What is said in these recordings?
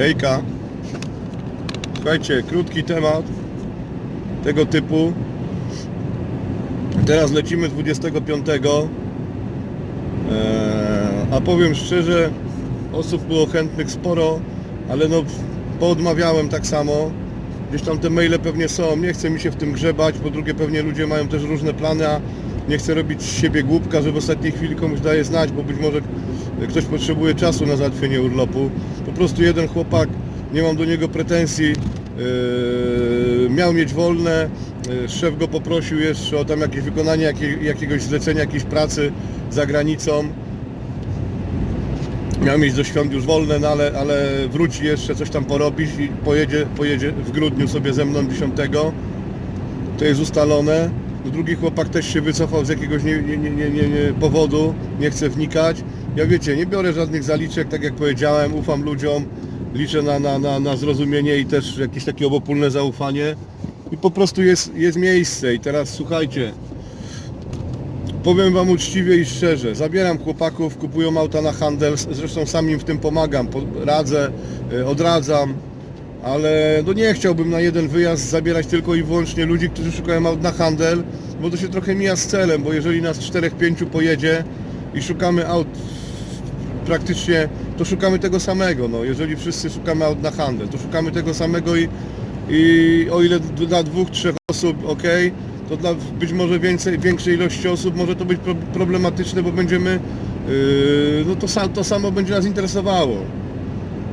Hejka. Słuchajcie, krótki temat tego typu. Teraz lecimy 25. Eee, a powiem szczerze, osób było chętnych sporo, ale no poodmawiałem tak samo. Gdzieś tam te maile pewnie są, nie chcę mi się w tym grzebać, po drugie pewnie ludzie mają też różne plany, a nie chcę robić z siebie głupka, że w ostatniej chwili komuś daje znać, bo być może ktoś potrzebuje czasu na załatwienie urlopu. Po prostu jeden chłopak, nie mam do niego pretensji, yy, miał mieć wolne, yy, szef go poprosił jeszcze o tam jakieś wykonanie jakie, jakiegoś zlecenia, jakiejś pracy za granicą. Miał mieć do świąt już wolne, no ale, ale wróci jeszcze, coś tam porobić i pojedzie, pojedzie w grudniu sobie ze mną 10. To jest ustalone. Drugi chłopak też się wycofał z jakiegoś nie, nie, nie, nie, nie, powodu, nie chce wnikać. Ja wiecie, nie biorę żadnych zaliczek, tak jak powiedziałem, ufam ludziom, liczę na, na, na, na zrozumienie i też jakieś takie obopólne zaufanie. I po prostu jest, jest miejsce. I teraz słuchajcie, Powiem Wam uczciwie i szczerze, zabieram chłopaków, kupują auta na handel, zresztą sam im w tym pomagam, po- radzę, y, odradzam, ale no nie chciałbym na jeden wyjazd zabierać tylko i wyłącznie ludzi, którzy szukają aut na handel, bo to się trochę mija z celem, bo jeżeli nas 4-5 pojedzie i szukamy aut praktycznie, to szukamy tego samego, no jeżeli wszyscy szukamy aut na handel, to szukamy tego samego i, i o ile dla dwóch, trzech osób ok, to dla być może więcej, większej ilości osób może to być pro- problematyczne, bo będziemy, yy, no to, to samo będzie nas interesowało.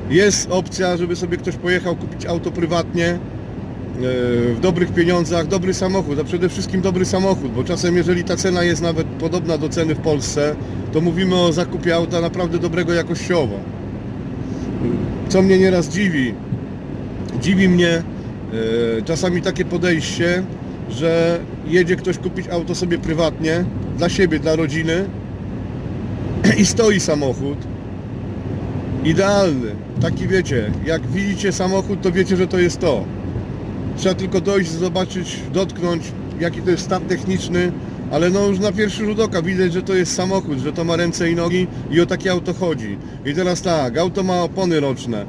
Jest opcja, żeby sobie ktoś pojechał kupić auto prywatnie, yy, w dobrych pieniądzach, dobry samochód, a przede wszystkim dobry samochód, bo czasem jeżeli ta cena jest nawet podobna do ceny w Polsce, to mówimy o zakupie auta naprawdę dobrego jakościowo. Co mnie nieraz dziwi, dziwi mnie e, czasami takie podejście, że jedzie ktoś kupić auto sobie prywatnie, dla siebie, dla rodziny i stoi samochód. Idealny. Taki wiecie, jak widzicie samochód, to wiecie, że to jest to. Trzeba tylko dojść, zobaczyć, dotknąć, jaki to jest stan techniczny, ale no już na pierwszy rzut oka widać, że to jest samochód, że to ma ręce i nogi i o takie auto chodzi. I teraz tak, auto ma opony roczne,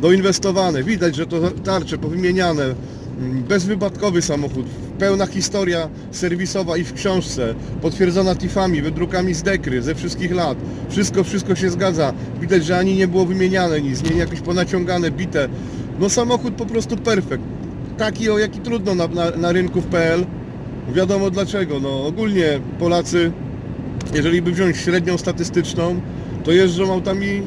doinwestowane, widać, że to tarcze powymieniane, mm, bezwypadkowy samochód, pełna historia serwisowa i w książce, potwierdzona TIF-ami, wydrukami z dekry ze wszystkich lat. Wszystko, wszystko się zgadza. Widać, że ani nie było wymieniane nic, nie jakieś ponaciągane, bite. No samochód po prostu perfekt. Taki, o jaki trudno na, na, na rynku w PL. Wiadomo dlaczego. No ogólnie Polacy, jeżeli by wziąć średnią statystyczną, to jeżdżą autami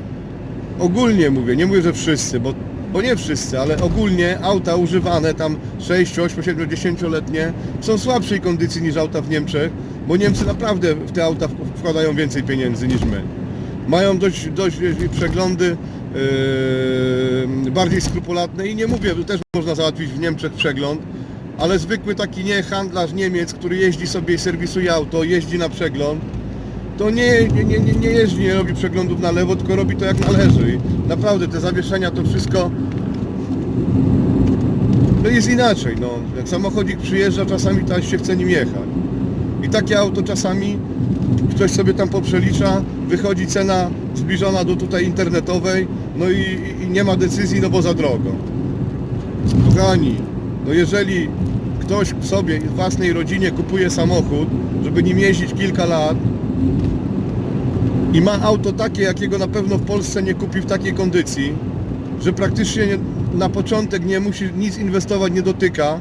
ogólnie mówię, nie mówię, że wszyscy, bo, bo nie wszyscy, ale ogólnie auta używane tam 6, 8, 7, 10-letnie są w słabszej kondycji niż auta w Niemczech, bo Niemcy naprawdę w te auta wkładają więcej pieniędzy niż my. Mają dość, dość przeglądy yy, bardziej skrupulatne i nie mówię, też można załatwić w Niemczech przegląd, ale zwykły taki nie handlarz Niemiec, który jeździ sobie i serwisuje auto, jeździ na przegląd, to nie, nie, nie, nie, jeździ, nie robi przeglądów na lewo, tylko robi to jak należy. I naprawdę te zawieszenia to wszystko no jest inaczej. No. Jak samochodzik przyjeżdża, czasami to aż się chce nim jechać. I takie auto czasami ktoś sobie tam poprzelicza, wychodzi cena zbliżona do tutaj internetowej, no i- i nie ma decyzji, no bo za drogo. Kochani, no jeżeli ktoś sobie własnej rodzinie kupuje samochód, żeby nim jeździć kilka lat i ma auto takie, jakiego na pewno w Polsce nie kupi w takiej kondycji, że praktycznie nie, na początek nie musi nic inwestować, nie dotyka,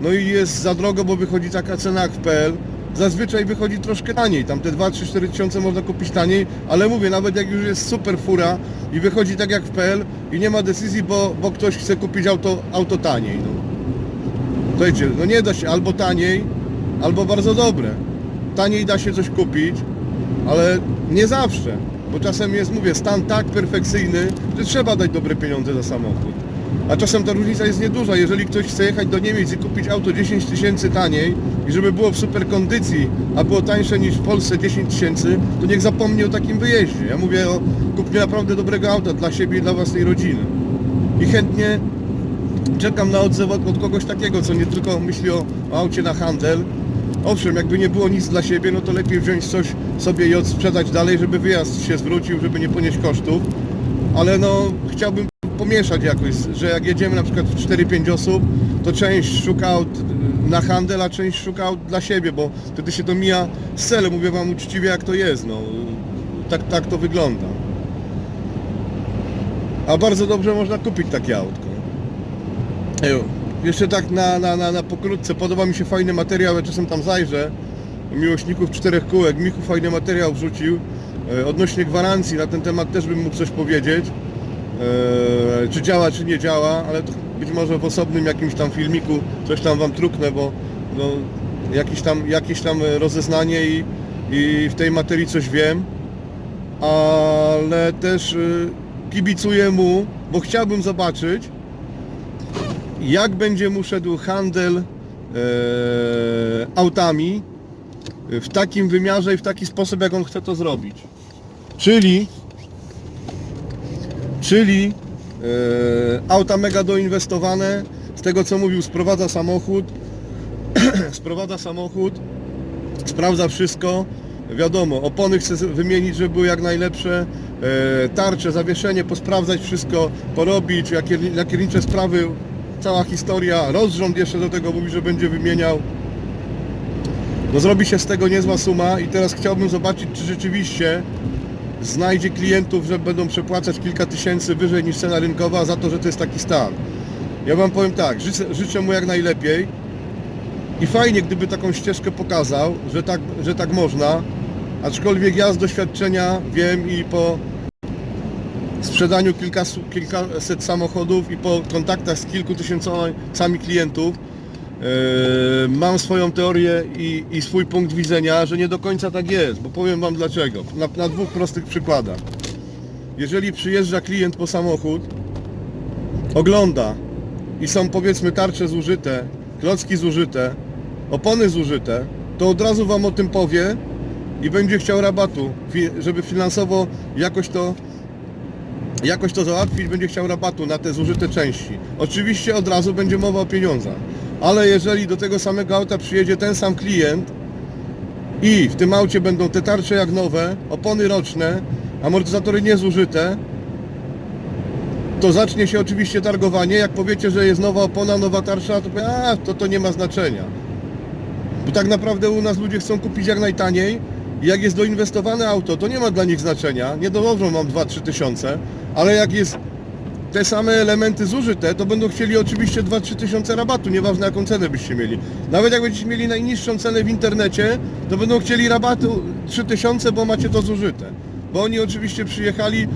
no i jest za drogo, bo wychodzi taka cena jak w PL, zazwyczaj wychodzi troszkę taniej, tam te 2-3-4 tysiące można kupić taniej, ale mówię, nawet jak już jest super fura i wychodzi tak jak w PL i nie ma decyzji, bo, bo ktoś chce kupić auto, auto taniej. No. Słuchajcie, no nie da się albo taniej, albo bardzo dobre. Taniej da się coś kupić, ale nie zawsze, bo czasem jest, mówię, stan tak perfekcyjny, że trzeba dać dobre pieniądze za samochód. A czasem ta różnica jest nieduża. Jeżeli ktoś chce jechać do Niemiec i kupić auto 10 tysięcy taniej i żeby było w super kondycji, a było tańsze niż w Polsce 10 tysięcy, to niech zapomni o takim wyjeździe. Ja mówię o kupnie naprawdę dobrego auta dla siebie i dla własnej rodziny. I chętnie czekam na odzew od, kogoś takiego, co nie tylko myśli o, aucie na handel. Owszem, jakby nie było nic dla siebie, no to lepiej wziąć coś sobie i odsprzedać dalej, żeby wyjazd się zwrócił, żeby nie ponieść kosztów. Ale no, chciałbym po pomieszać jakoś, że jak jedziemy na przykład w 4-5 osób, to część szuka aut na handel, a część szuka aut dla siebie, bo wtedy się to mija z celem, mówię wam uczciwie jak to jest, no. Tak, tak to wygląda. A bardzo dobrze można kupić takie autko. Jeszcze tak na, na, na, na pokrótce, podoba mi się fajny materiał, ja czasem tam zajrzę, miłośników czterech kółek, Michu fajny materiał wrzucił, e, odnośnie gwarancji, na ten temat też bym mógł coś powiedzieć, e, czy działa, czy nie działa, ale to być może w osobnym jakimś tam filmiku coś tam wam truknę, bo no, jakieś, tam, jakieś tam rozeznanie i, i w tej materii coś wiem, ale też y, kibicuję mu, bo chciałbym zobaczyć, jak będzie mu szedł handel e, autami w takim wymiarze i w taki sposób, jak on chce to zrobić. Czyli, czyli e, auta mega doinwestowane, z tego co mówił, sprowadza samochód, sprowadza samochód, sprawdza wszystko, wiadomo, opony chce wymienić, żeby były jak najlepsze, e, tarcze, zawieszenie, posprawdzać wszystko, porobić, lakier- lakiernicze sprawy, cała historia, rozrząd jeszcze do tego mówi, że będzie wymieniał. No zrobi się z tego niezła suma i teraz chciałbym zobaczyć, czy rzeczywiście znajdzie klientów, że będą przepłacać kilka tysięcy wyżej niż cena rynkowa za to, że to jest taki stan. Ja Wam powiem tak, życzę, życzę mu jak najlepiej i fajnie, gdyby taką ścieżkę pokazał, że tak, że tak można, aczkolwiek ja z doświadczenia wiem i po sprzedaniu kilkasu, kilkaset samochodów i po kontaktach z kilku tysiącami klientów yy, mam swoją teorię i, i swój punkt widzenia, że nie do końca tak jest, bo powiem Wam dlaczego. Na, na dwóch prostych przykładach. Jeżeli przyjeżdża klient po samochód, ogląda i są powiedzmy tarcze zużyte, klocki zużyte, opony zużyte, to od razu Wam o tym powie i będzie chciał rabatu, żeby finansowo jakoś to jakoś to załatwić, będzie chciał rabatu na te zużyte części. Oczywiście od razu będzie mowa o pieniądzach, ale jeżeli do tego samego auta przyjedzie ten sam klient i w tym aucie będą te tarcze jak nowe, opony roczne, amortyzatory niezużyte, to zacznie się oczywiście targowanie. Jak powiecie, że jest nowa opona, nowa tarcza, to powie, a to to nie ma znaczenia. Bo tak naprawdę u nas ludzie chcą kupić jak najtaniej jak jest doinwestowane auto, to nie ma dla nich znaczenia, nie dołożą wam 2-3 tysiące, ale jak jest te same elementy zużyte, to będą chcieli oczywiście 2-3 tysiące rabatu, nieważne jaką cenę byście mieli. Nawet jak będziecie mieli najniższą cenę w internecie, to będą chcieli rabatu 3 tysiące, bo macie to zużyte. Bo oni oczywiście przyjechali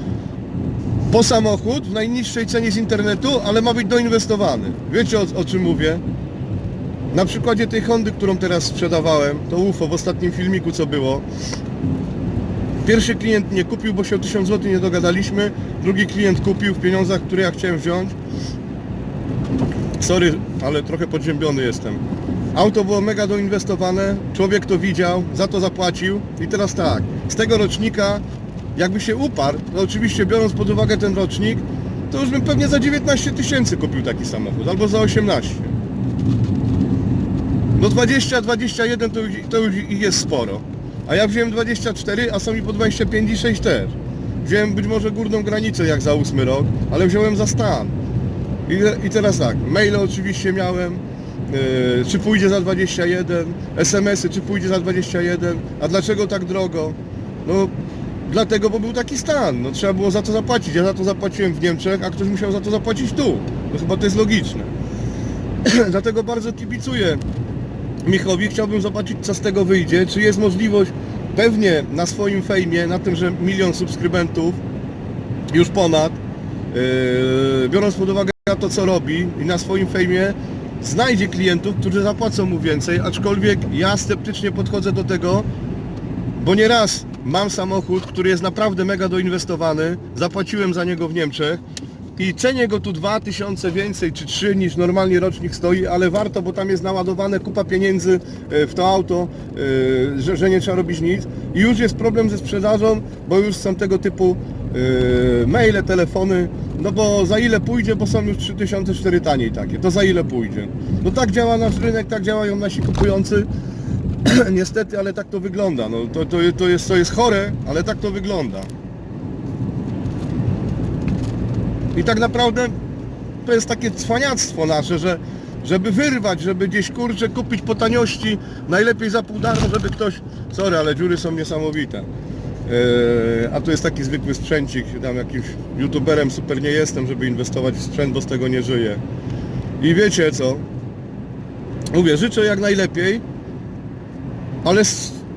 po samochód w najniższej cenie z internetu, ale ma być doinwestowany. Wiecie o, o czym mówię? Na przykładzie tej Hondy, którą teraz sprzedawałem, to UFO w ostatnim filmiku co było. Pierwszy klient nie kupił, bo się o 1000 zł nie dogadaliśmy. Drugi klient kupił w pieniądzach, które ja chciałem wziąć. Sorry, ale trochę podziębiony jestem. Auto było mega doinwestowane, człowiek to widział, za to zapłacił i teraz tak, z tego rocznika jakby się uparł, to oczywiście biorąc pod uwagę ten rocznik, to już bym pewnie za 19 tysięcy kupił taki samochód, albo za 18. No 20, 21 to to już jest sporo. A ja wziąłem 24, a są mi po 25 i 6 też. Wziąłem być może górną granicę jak za 8 rok, ale wziąłem za stan. I, i teraz tak, maile oczywiście miałem, yy, czy pójdzie za 21, SMS-y, czy pójdzie za 21, a dlaczego tak drogo? No dlatego, bo był taki stan, no trzeba było za to zapłacić. Ja za to zapłaciłem w Niemczech, a ktoś musiał za to zapłacić tu. No chyba to jest logiczne. dlatego bardzo kibicuję Michowi. Chciałbym zobaczyć, co z tego wyjdzie. Czy jest możliwość, pewnie na swoim fejmie, na tym, że milion subskrybentów, już ponad, yy, biorąc pod uwagę to, co robi i na swoim fejmie, znajdzie klientów, którzy zapłacą mu więcej, aczkolwiek ja sceptycznie podchodzę do tego, bo nieraz mam samochód, który jest naprawdę mega doinwestowany, zapłaciłem za niego w Niemczech i cenię go tu 2000 więcej czy 3 niż normalnie rocznik stoi, ale warto, bo tam jest naładowane kupa pieniędzy e, w to auto, e, że, że nie trzeba robić nic i już jest problem ze sprzedażą, bo już są tego typu e, maile, telefony, no bo za ile pójdzie, bo są już 3004 taniej takie, to za ile pójdzie. No tak działa nasz rynek, tak działają nasi kupujący, Niestety, ale tak to wygląda. No, to, to, to, jest, to jest chore, ale tak to wygląda. I tak naprawdę to jest takie cwaniactwo nasze, że żeby wyrwać, żeby gdzieś kurczę kupić po taniości, najlepiej za pół darmo, żeby ktoś... Sorry, ale dziury są niesamowite. Eee, a to jest taki zwykły sprzęcik, tam jakimś youtuberem super nie jestem, żeby inwestować w sprzęt, bo z tego nie żyję. I wiecie co? Mówię, życzę jak najlepiej, ale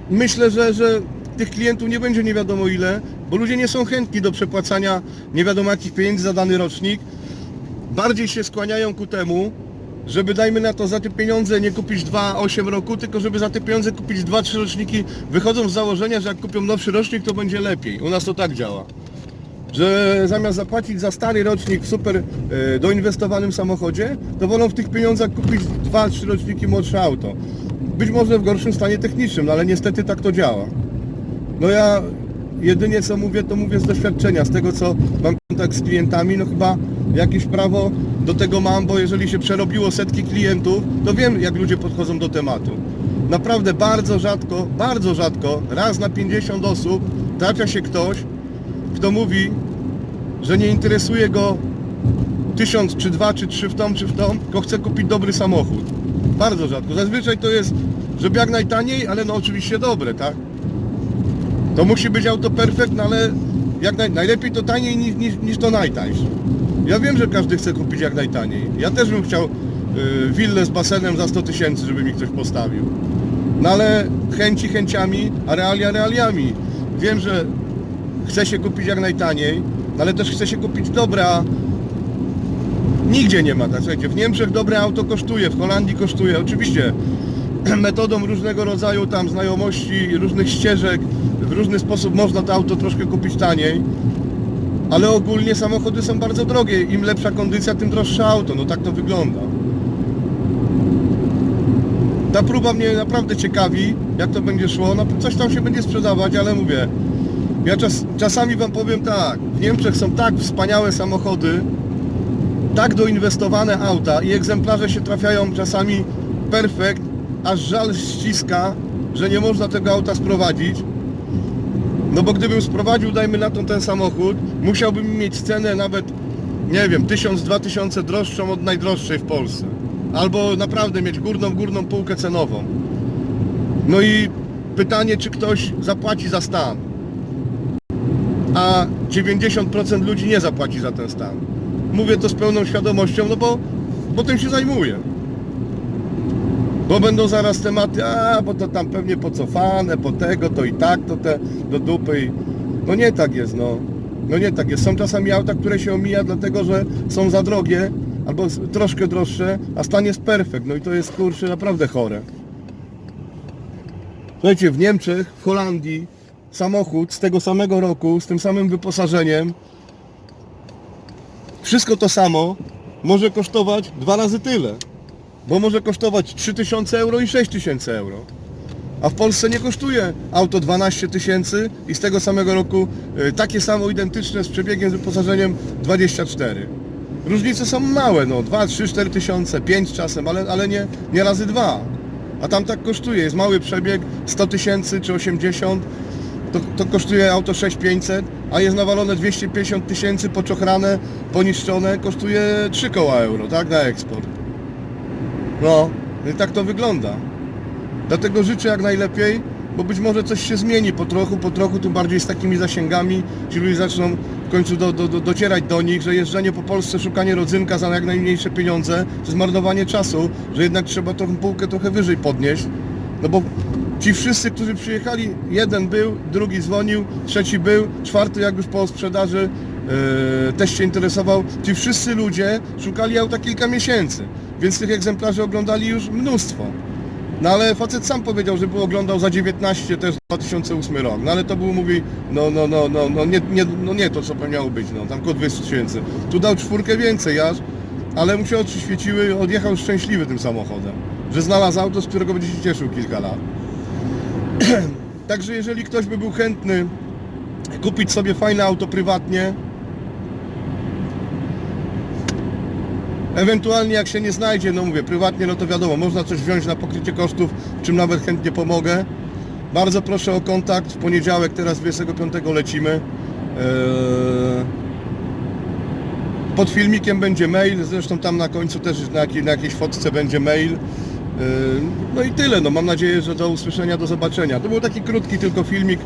myślę, że, że tych klientów nie będzie nie wiadomo ile, bo ludzie nie są chętni do przepłacania nie wiadomo jakich pieniędzy za dany rocznik. Bardziej się skłaniają ku temu, żeby dajmy na to za te pieniądze nie kupić 2,8 roku, tylko żeby za te pieniądze kupić 2-3 roczniki, wychodzą z założenia, że jak kupią nowszy rocznik, to będzie lepiej. U nas to tak działa. Że zamiast zapłacić za stary rocznik w super e, doinwestowanym samochodzie, to wolą w tych pieniądzach kupić 2-3 roczniki młodsze auto. Być może w gorszym stanie technicznym, no ale niestety tak to działa. No ja jedynie co mówię, to mówię z doświadczenia, z tego co mam kontakt z klientami, no chyba jakieś prawo do tego mam, bo jeżeli się przerobiło setki klientów, to wiem jak ludzie podchodzą do tematu. Naprawdę bardzo rzadko, bardzo rzadko, raz na 50 osób trafia się ktoś, kto mówi, że nie interesuje go tysiąc, czy dwa, czy trzy w tom, czy w tom, tylko chce kupić dobry samochód. Bardzo rzadko. Zazwyczaj to jest, żeby jak najtaniej, ale no oczywiście dobre, tak? To musi być auto perfekt, no ale jak naj, najlepiej to taniej niż, niż, niż to najtańsze. Ja wiem, że każdy chce kupić jak najtaniej. Ja też bym chciał y, willę z basenem za 100 tysięcy, żeby mi ktoś postawił. No ale chęci chęciami, a realia realiami. Wiem, że chce się kupić jak najtaniej, no ale też chce się kupić dobre, a nigdzie nie ma. Tak, słuchajcie, w Niemczech dobre auto kosztuje, w Holandii kosztuje. Oczywiście metodą różnego rodzaju tam znajomości, różnych ścieżek, w różny sposób można to auto troszkę kupić taniej, ale ogólnie samochody są bardzo drogie. Im lepsza kondycja, tym droższe auto. No tak to wygląda. Ta próba mnie naprawdę ciekawi, jak to będzie szło. No coś tam się będzie sprzedawać, ale mówię, ja czas, czasami Wam powiem tak, w Niemczech są tak wspaniałe samochody, tak doinwestowane auta i egzemplarze się trafiają czasami perfekt, aż żal ściska, że nie można tego auta sprowadzić. No bo gdybym sprowadził, dajmy na to ten samochód, musiałbym mieć cenę nawet, nie wiem, 1000-2000 droższą od najdroższej w Polsce. Albo naprawdę mieć górną, górną półkę cenową. No i pytanie, czy ktoś zapłaci za stan. A 90% ludzi nie zapłaci za ten stan. Mówię to z pełną świadomością, no bo, bo tym się zajmuję. Bo będą zaraz tematy, a bo to tam pewnie pocofane, po tego, to i tak, to te do dupy. i- No nie tak jest, no. No nie tak jest. Są czasami auta, które się omija, dlatego że są za drogie, albo troszkę droższe, a stan jest perfekt. No i to jest kurczę naprawdę chore. Słuchajcie, w Niemczech, w Holandii samochód z tego samego roku, z tym samym wyposażeniem, wszystko to samo może kosztować dwa razy tyle. Bo może kosztować 3000 euro i 6000 euro. A w Polsce nie kosztuje auto 12 tysięcy i z tego samego roku y, takie samo identyczne z przebiegiem, z wyposażeniem 24. Różnice są małe, no 2, 3, 4 tysiące, 5 czasem, ale, ale nie, nie razy dwa. A tam tak kosztuje, jest mały przebieg 100 tysięcy czy 80, to, to kosztuje auto 6500, a jest nawalone 250 tysięcy, poczochrane, poniszczone, kosztuje 3 koła euro, tak, na eksport. No, i tak to wygląda. Dlatego życzę jak najlepiej, bo być może coś się zmieni po trochu, po trochu, tym bardziej z takimi zasięgami. Ci ludzie zaczną w końcu do, do, do, docierać do nich, że jeżdżenie po Polsce, szukanie rodzynka za jak najmniejsze pieniądze, to zmarnowanie czasu, że jednak trzeba tą półkę trochę wyżej podnieść. No bo ci wszyscy, którzy przyjechali, jeden był, drugi dzwonił, trzeci był, czwarty jak już po sprzedaży yy, też się interesował. Ci wszyscy ludzie szukali auta kilka miesięcy, więc tych egzemplarzy oglądali już mnóstwo. No ale facet sam powiedział, że był oglądał za 19 też 2008 rok. No ale to był mówi, no no no no, no nie, nie, no nie to co miało być, no tam koło 200 tysięcy. Tu dał czwórkę więcej aż, ale mu się oczy świeciły, odjechał szczęśliwy tym samochodem. Że znalazł auto, z którego będzie się cieszył kilka lat. Także jeżeli ktoś by był chętny kupić sobie fajne auto prywatnie, Ewentualnie jak się nie znajdzie, no mówię, prywatnie, no to wiadomo, można coś wziąć na pokrycie kosztów, czym nawet chętnie pomogę. Bardzo proszę o kontakt, w poniedziałek, teraz 25 lecimy. Eee, Pod filmikiem będzie mail, zresztą tam na końcu też na, jakiej, na jakiejś fotce będzie mail. Yy, No i tyle, no mam nadzieję, że do usłyszenia, do zobaczenia. To był taki krótki tylko filmik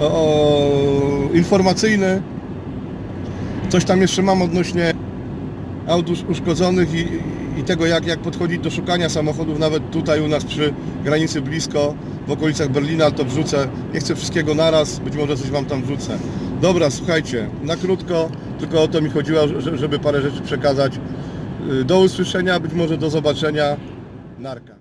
o, informacyjny. Coś tam jeszcze mam odnośnie aut usz- uszkodzonych i, i tego jak, jak podchodzić do szukania samochodów nawet tutaj u nas przy granicy blisko, w okolicach Berlina to wrzucę. Nie chcę wszystkiego naraz, być może coś Wam tam wrzucę. Dobra, słuchajcie, na krótko, tylko o to mi chodziło, że- żeby parę rzeczy przekazać. Yy, Do usłyszenia, być może do zobaczenia. Narka.